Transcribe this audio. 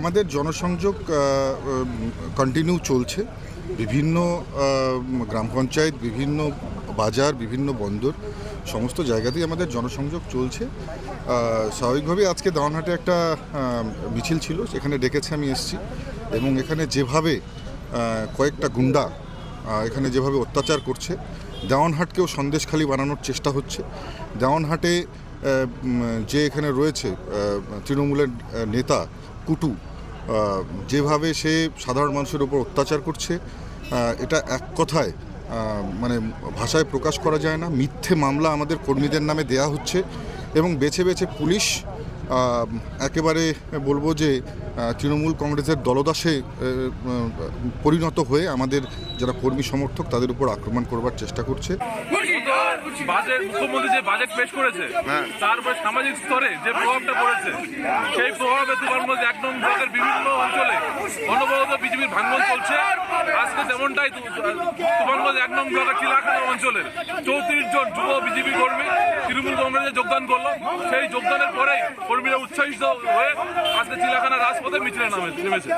আমাদের জনসংযোগ কন্টিনিউ চলছে। বিভিন্ন গ্রাম পঞ্চায়েত, বিভিন্ন বাজার, বিভিন্ন বন্দর, সমস্ত জায়গাতেই আমাদের জনসংযোগ চলছে। স্বাভাবিকভাবেই আজকে দাওয়ানহাটে একটা মিছিল ছিল, সেখানে ডেকেছে, আমি এসেছি। এবং এখানে যেভাবে কয়েকটা গুন্ডা এখানে যেভাবে অত্যাচার করছে, দেওয়ানহাটকেও সন্দেশখালি বানানোর চেষ্টা হচ্ছে। দেওয়ানহাটে যে এখানে রয়েছে তৃণমূলের নেতা, কুটু যেভাবে সে সাধারণ মানুষের উপর অত্যাচার করছে এটা এক কথায় মানে ভাষায় প্রকাশ করা যায় না। মিথ্যে মামলা আমাদের কর্মীদের নামে দেয়া হচ্ছে এবং বেছে বেছে পুলিশ একেবারে বলব যে তৃণমূল কংগ্রেসের দলদাসে পরিণত হয়ে আমাদের যারা কর্মী সমর্থক তাদের উপর আক্রমণ করবার চেষ্টা করছে। বাজেট মুখ্যমন্ত্রী যে বাজেট পেশ করেছে তার উপরে সামাজিক স্তরে যে প্রভাবটা পড়েছে সেই প্রভাবে তুফানগঞ্জ এক নং ব্লকের বিভিন্ন অঞ্চলে অনবরত বিজেপির ভাঙন চলছে। আজকে যেমনটাই এক ব্লকের চিলাখানা অঞ্চলের চৌত্রিশ জন যুব বিজেপি কর্মী কংগ্রেসে যোগদান করল সেই যোগদানের পরে কর্মীরা উৎসাহিত হয়ে আজকে চিলাখানা রাজপথে মিছিলে নামে নেমেছে।